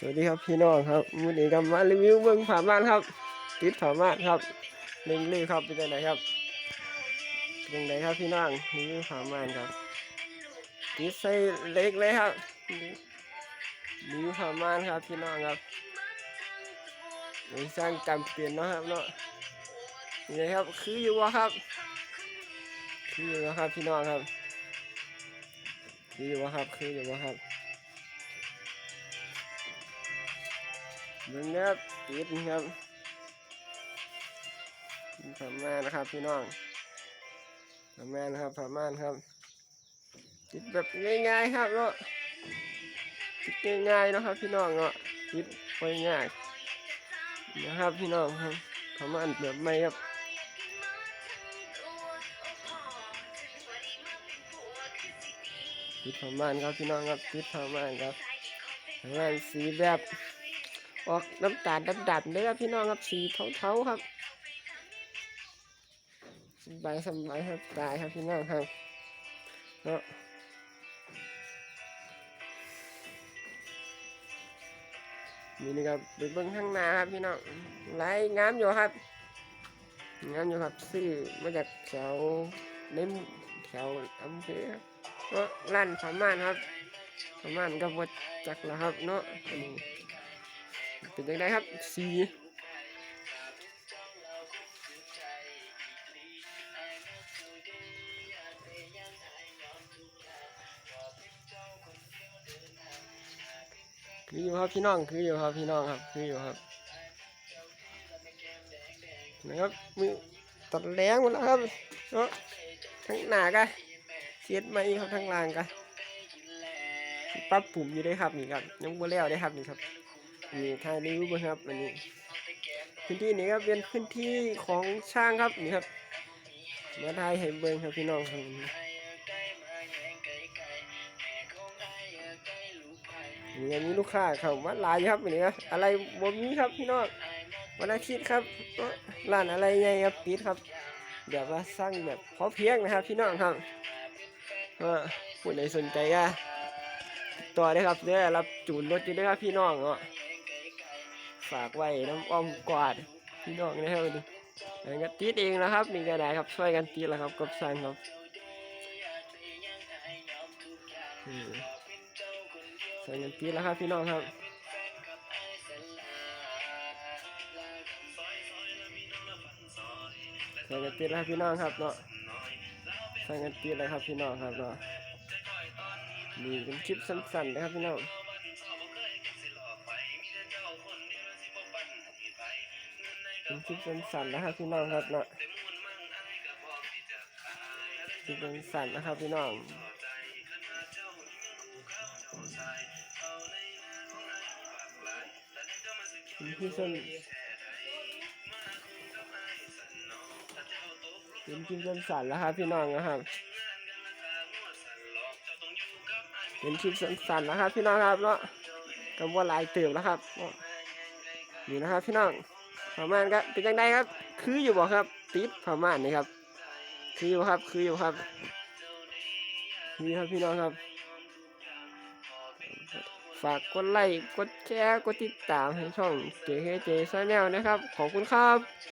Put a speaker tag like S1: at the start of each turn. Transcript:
S1: สวัสดีครับพี่น้องครับวันนี้ก็มารีวิวเบิ้งผ่าม่านครับติดผ่าม่านครับล่งลือครับเป็นยังไงครับเป็นยังไงครับพี่น้องรีวิวผ่าม่านครับติดใส่เล็กเลยครับรีวิวผ่าม่านครับพี่น้องครับมีสร้างจำเปลี่ยนเนาะครับเนาะยังไงครับคืออยู่วะครับ คืออยู่วะครับพี่น้องครับ คืออยู่วะครับคืออยู่วะครับ เบิ่งนะครับติดนะครับพม่านนะครับ พี่น้องพม่านครับพม่านครับ ติดแบบง่ายๆครับเนาะติดง่ายๆนะครับ พี่น้องเนาะติดไปง่ายนะครับพี่น้องครับพม่านแบบไม่ครับติดพม่านครับพี่น้องครับติดพม่านครับพม่านสีแบบ ออกน้ำตาลดำๆเลยครับพี่น้องครับสีเทาๆครับสบายสบายครับตายครับพี่น้องครับเนาะนี่นี่ครับไปเบิ้งข้างหน้าครับพี่น้องลายงามอยู่ครับงามอยู่ครับซื้อมาจากแถวในแถวอำเภอเนาะร้านพม่านครับพม่านก็วัดจักรแล้วครับเนาะ เป็นยังไงครับสีคืออยู่ครับพี่น้องคืออยู่ครับพี่น้องครับคืออยู่ครับนะครับมือตัดแรงหมดแล้วครับเนาะทั้งหน้ากันเสียดมาอีกครับทั้งล่างกันปรับปุ่มอยู่ได้ครับนี่ครับยังบ่แล้วได้ครับนี่ครับ นี่ทางรีวิวเบิ่งครับอันนี้พื้นที่นี้ครับเป็นพื้นที่ของช่างครับนี่ครับมาถ่ายให้เบิ่งครับพี่น้องครับนี่มีลูกค้าเข้ามาหลายอยู่ครับนนี้ครับอะไรบ่มีครับพี่น้องวันอาทิตย์ครับร้านอะไรใหญ่ครับปิดครับเดี๋ยวว่าสร้างแบบพอเพียงนะครับพี่น้องครับผู้ใดสนใจก็ติดต่อได้ครับเด้รับจูนรถอยู่ด้ครับพี่น้องเนาะ ฝากไว้น้ำอ้อมกวาดพี่น้องนะครับนี่อันนี้ก็ติดเองนะครับนี่ก็ได้ครับช่วยกันติดแล้วครับกบสันครับอืมช่วยกันติดแล้วครับพี่น้องครับช่วยกันติดแล้วครับพี่น้องครับเนาะช่วยกันติดเลยครับพี่น้องครับเนาะนี่เป็นคลิปสั้นๆนะครับพี่น้อง คลิปสั้นๆนะครับพี่น้องครับเนาะคลิปสั้นๆนะครับพี่น้องเป็นคลิปสั้นเป็นคลิปสั้นๆแล้วครับพี่น้องนะครับเป็นคลิปสั้นๆนะครับพี่น้องครับเนาะกำว่าหลายเติมแล้วครับเนาะนี่นะครับพี่น้อง ประมาณก็เป็นยังไดครับ คืออยู่บ่ครับ ติดประมาณนี้ครับ คืออยู่ครับคืออยู่ครับนี่ครับพี่น้องครับ ฝากกดไลค์กดแชร์กดติดตามให้ช่อง JKJ Channel นะครับ ขอบคุณครับ